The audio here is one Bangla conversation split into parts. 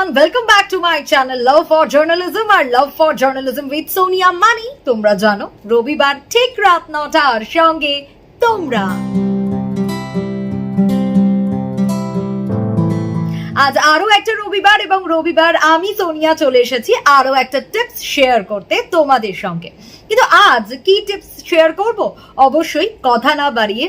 Everyone welcome back to my channel love for journalism R love for journalism with Sonia Mani তোমরা জানো, রবিবার ঠিক রাত নটার সঙ্গে তোমরা। আজ আরও একটা রবিবার এবং রবিবার আমি, সোনিয়া, চলে এসেছি আরও একটা টিপস শেয়ার করতে তোমাদের সঙ্গে। কিন্তু আজ কি টিপস শেয়ার করব? অবশ্যই কথা না বাড়িয়ে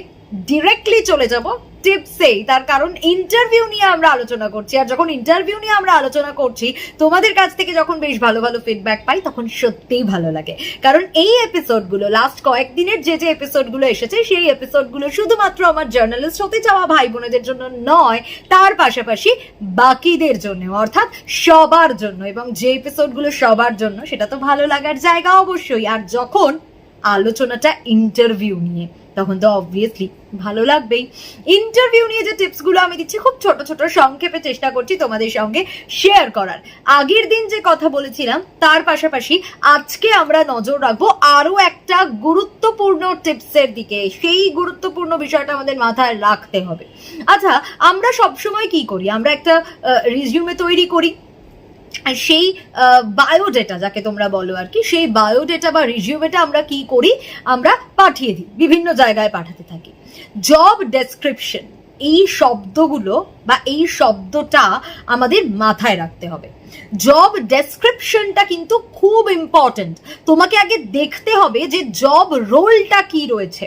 ডিরেক্টলি চলে যাব টিপসেই তার কারণ ইন্টারভিউ নিয়ে আমরা আলোচনা করছি। আর যখন ইন্টারভিউ নিয়ে আমরা আলোচনা করছি, তোমাদের কাছ থেকে যখন বেশ ভালো ভালো ফিডব্যাক পাই, তখন সত্যিই ভালো লাগে। কারণ এই এপিসোডগুলো লাস্ট কয়েকদিনের যে যে এপিসোডগুলো এসেছে, সেই এপিসোডগুলো শুধুমাত্র আমার জার্নালিস্ট হতে চাওয়া ভাই বোনেদের জন্য নয়, তার পাশাপাশি বাকিদের জন্য, অর্থাৎ সবার জন্য। এবং যে এপিসোডগুলো সবার জন্য, সেটা তো ভালো লাগার জায়গা অবশ্যই। আর যখন আলোচনাটা ইন্টারভিউ নিয়ে তখন তো অবভিয়াসলি ভালো লাগবেই। ইন্টারভিউ নিয়ে যে টিপসগুলো আমি দিচ্ছি, খুব ছোট ছোট সংক্ষেপে চেষ্টা করছি তোমাদের সঙ্গে শেয়ার করার। আগের দিন যে কথা বলেছিলাম, তার পাশাপাশি আজকে আমরা নজর রাখব আরও একটা গুরুত্বপূর্ণ টিপসের দিকে। সেই গুরুত্বপূর্ণ বিষয়টা আমাদের মাথায় রাখতে হবে। আচ্ছা আমরা সবসময় কি করি? আমরা একটা রিজিউমে তৈরি করি। সেই বায়োডেটা যাকে তোমরা বলো আর কি, সেই বায়োডেটা বা রিজিউমেটা আমরা কি করি? আমরা পাঠিয়ে দিই, বিভিন্ন জায়গায় পাঠাতে থাকি। জব ডেসক্রিপশন এই শব্দগুলো বা এই শব্দটা আমাদের মাথায় রাখতে হবে। জব ডেসক্রিপশনটা কিন্তু খুব ইম্পর্টেন্ট তোমাকে আগে দেখতে হবে যে জব রোলটা কি রয়েছে।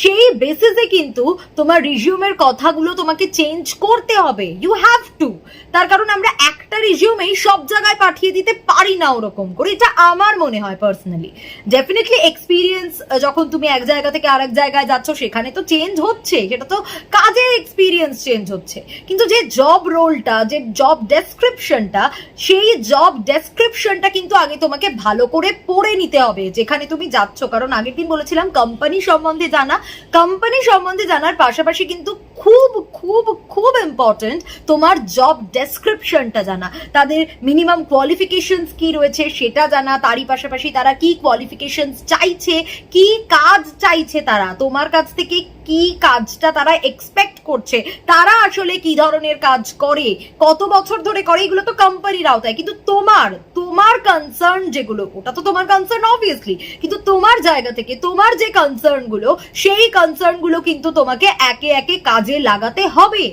সেই বেসিসে কিন্তু তোমার রিজিউমের কথাগুলো তোমাকে চেঞ্জ করতে হবে। ইউ হ্যাভ টু তার কারণ আমরা একটা রিজিউমেই সব জায়গায় পাঠিয়ে দিতে পারি না ওরকম করে। এটা আমার মনে হয় পার্সোনালি ডেফিনেটলি এক্সপিরিয়েন্স যখন তুমি এক জায়গা থেকে আরেক জায়গায় যাচ্ছ, সেখানে তো চেঞ্জ হচ্ছে। সেটা তো কাজের এক্সপিরিয়েন্স চেঞ্জ হচ্ছে। কিন্তু যে জব রোলটা যে জব ডেসক্রিপশনটা সেই জব ডেসক্রিপশনটা কিন্তু আগে তোমাকে ভালো করে পড়ে নিতে হবে, যেখানে তুমি যাচ্ছ। কারণ আগের দিন বলেছিলাম কোম্পানি সম্বন্ধে জানা। কোম্পানি সম্বন্ধে জানার পাশাপাশি কিন্তু খুব খুব খুব ইম্পর্টেন্ট তোমার জব ডেসক্রিপশনটা জানা। তাদের মিনিমাম কোয়ালিফিকেশনস কি রয়েছে সেটা জানা, তারই পাশাপাশি তারা কি কোয়ালিফিকেশনস চাইছে, কি কাজ চাইছে তারা, তোমার কাছ থেকে কি কাজটা তারা এক্সপেক্ট করছে, তারা আসলে কি ধরনের কাজ করে, কত বছর ধরে করে, এগুলো তো কোম্পানির আওতায়, কিন্তু তোমার তোমার কনসার্ন যেগুলো, ওটা তো তোমার কনসার্ন অবভিয়াসলি কিন্তু তোমার জায়গা থেকে, তোমার যে কনসার্নগুলো, সেই কনসার্নগুলো কিন্তু তোমাকে একে একে কাজে লাগাতে হবে।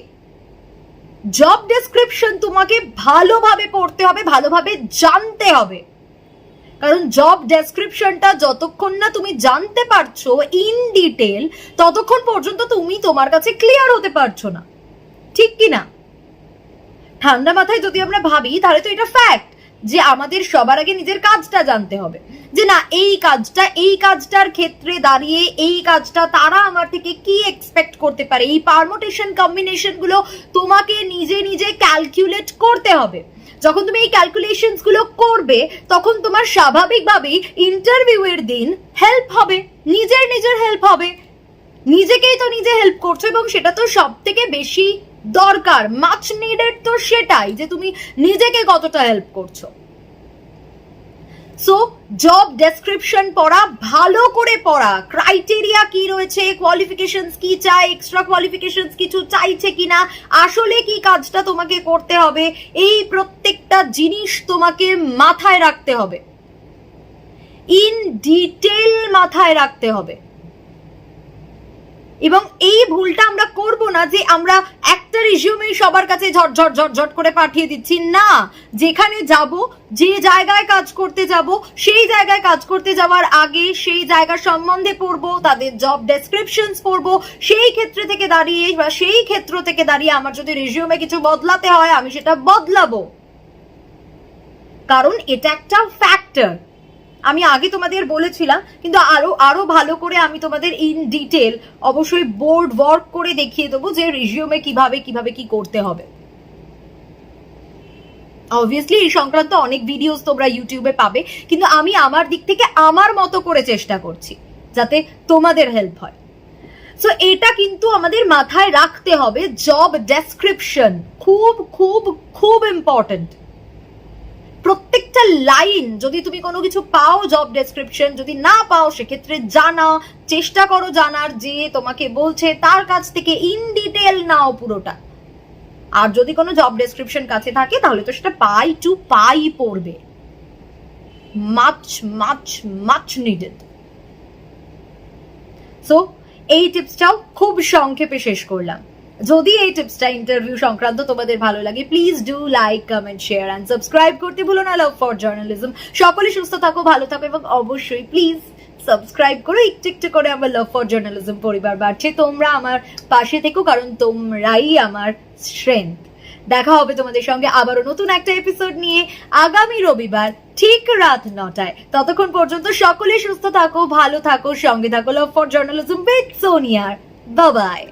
জব ডেসক্রিপশন তোমাকে ভালোভাবে পড়তে হবে, ভালোভাবে জানতে হবে। কারণ জব ডেসক্রিপশনটা যতক্ষণ না তুমি জানতে পারছ ইন ডিটেল ততক্ষণ পর্যন্ত তুমি তোমার কাছে ক্লিয়ার হতে পারছ না। ঠিক কি না ঠান্ডা মাথায় যদি আমরা ভাবি, তাহলে তো এটা ফ্যাক্ট যে আমাদের সবার আগে নিজের কাজটা জানতে হবে। যে না, এই কাজটা, এই কাজটার ক্ষেত্রে দাঁড়িয়ে এই কাজটা তারা আমার থেকে কি এক্সপেক্ট করতে পারে? এই পারমোটেশন কম্বিনেশনগুলো তোমাকে নিজে নিজে ক্যালকুলেট করতে হবে। যখন তুমি এই ক্যালকুলেশনসগুলো করবে, তখন তোমার স্বাভাবিকভাবেই ইন্টারভিউ এর দিন হেল্প হবে, নিজের নিজের হেল্প হবে। নিজেকেই তো নিজে হেল্প করছ এবং সেটা তো সব থেকে বেশি দরকার মাচ নিডেড তো সেটাই যে তুমি নিজেকে কতটা হেল্প করছ। সো জব ডেসক্রিপশন পড়া, ভালো করে পড়া ক্রাইটেরিয়া কি রয়েছে কোয়ালিফিকেশনস কি চাই এক্সট্রা কোয়ালিফিকেশনস কিছু চাইছে কিনা, আসলে কি কাজটা তোমাকে করতে হবে, এই প্রত্যেকটা জিনিস তোমাকে মাথায় রাখতে হবে। ইন ডিটেল মাথায় রাখতে হবে। এবং এই ভুলটা আমরা করব না যে আমরা একটা রিজিউমেই সবার কাছে ঝট ঝট ঝট ঝট করে পাঠিয়ে দিচ্ছি। না, যেখানে যাব, যে জায়গায় কাজ করতে যাব, সেই জায়গায় কাজ করতে যাওয়ার আগে সেই জায়গা সম্বন্ধে পড়ব, তাদের জব ডেসক্রিপশনস পড়ব, সেই ক্ষেত্রে থেকে দাঁড়িয়ে বা সেই ক্ষেত্র থেকে দাঁড়িয়ে আমার যদি রিজিউমে কিছু বদলাতে হয়, আমি সেটা বদলাবো। কারণ এটা একটা ফ্যাক্টর আমি আগে তোমাদের বলেছিলাম, কিন্তু আরও আরও ভালো করে আমি তোমাদের ইন ডিটেল অবশ্যই বোর্ড ওয়ার্ক করে দেখিয়ে দেবো যে রিজিউমে কীভাবে কীভাবে কি করতে হবে। অবভিয়াসলি এই সংক্রান্ত অনেক ভিডিওস তোমরা ইউটিউবে পাবে, কিন্তু আমি আমার দিক থেকে আমার মতো করে চেষ্টা করছি, যাতে তোমাদের হেল্প হয়। সো এটা কিন্তু আমাদের মাথায় রাখতে হবে জব ডেসক্রিপশন খুব খুব খুব ইম্পর্টেন্ট প্রত্যেকটা লাইন যদি তুমি কোনো কিছু পাও জব ডেসক্রিপশন যদি না পাও, সেক্ষেত্রে জানা, চেষ্টা করো জানার যে তোমাকে বলছে, তার কাছ থেকে ইন ডিটেল নাও পুরোটা। আর যদি কোনো জব ডেসক্রিপশন কাছে থাকে, তাহলে তো সেটা পাই টু পাই পড়বে। Much much much needed so এই টিপসটাও খুব সংক্ষেপে শেষ করলাম। যদি এই টিপসটা ইন্টারভিউ সংক্রান্ত তোমাদের ভালো লাগে please do like comment share and subscribe করতে ভুলো না লাভ ফর জার্নালিজম সকলে সুস্থ থাকো, ভালো থাকো এবং অবশ্যই প্লিজ সাবস্ক্রাইব করো। একটু একটু করে আমার লাভ ফর জার্নালিজম পরিবার বাড়ছে। তোমরা আমার পাশে থেকো, কারণ তোমরাই আমার স্ট্রেংথ দেখা হবে তোমাদের সঙ্গে আবারও নতুন একটা এপিসোড নিয়ে আগামী রবিবার, ঠিক রাত নটায়। ততক্ষণ পর্যন্ত সকলে সুস্থ থাকো, ভালো থাকো, সঙ্গে থাকো লাভ ফর জার্নালিজম উইথ সোনিয়ার বাবাই